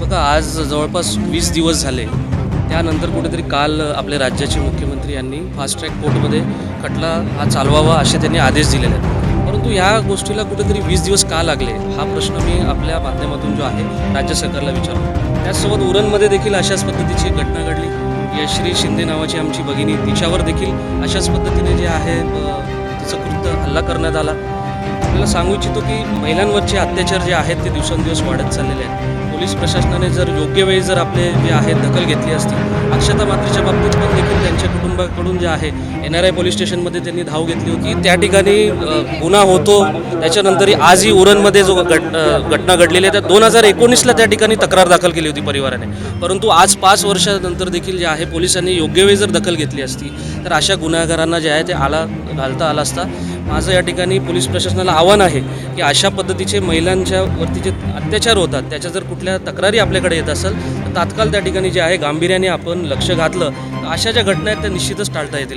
बघा आज जवळपास वीस दिवस झाले. त्यानंतर कुठेतरी काल आपले राज्याचे मुख्यमंत्री यांनी फास्ट ट्रॅक कोर्टमध्ये खटला हा चालवावा असे त्यांनी आदेश दिलेले आहेत. परंतु ह्या गोष्टीला कुठेतरी वीस दिवस का लागले? हा प्रश्न मी आपल्या माध्यमातून जो आहे राज्य सरकारला विचारतो. त्याचसोबत उरणमध्ये देखील अशाच पद्धतीची घटना घडली. यश्री शिंदे नावाची आमची भगिनी तिच्यावर देखील अशाच पद्धतीने जे आहे तिचं कृत्य हल्ला करण्यात आला. आपल्याला सांगू इच्छितो की महिलांवरचे अत्याचार जे आहेत ते दिवसेंदिवस वाढत चाललेले आहेत. पोलीस प्रशासनाने जर योग्य वेळी जर आपले जे आहेत दखल घेतली असती अक्षता मात्रेच्या बाबतीत पण देखील त्यांच्या कुटुंबाकडून जे आहे एन आर आय पोलीस स्टेशनमध्ये त्यांनी धाव घेतली होती. त्या ठिकाणी गुन्हा होतो. त्याच्यानंतरही आजही उरणमध्ये जो घट घटना घडलेली आहे त्या दोन हजार एकोणीसला त्या ठिकाणी तक्रार दाखल केली होती परिवाराने. परंतु आज पाच वर्षानंतर देखील जे आहे पोलिसांनी योग्य वेळी जर दखल घेतली असती तर अशा गुन्हेगारांना जे आहे ते आला घालता आला असता. माझं या ठिकाणी पोलीस प्रशासनाला आव्हान आहे की अशा पद्धतीचे महिलांच्या वरती जे अत्याचार होतात त्याच्या जर कुठल्या तक्रारी आपल्याकडे येत असेल तर तात्काळ त्या ठिकाणी जे आहे गांभीर्याने आपण लक्ष घातलं. तर अशा ज्या घटना आहेत त्या निश्चितच टाळता येतील.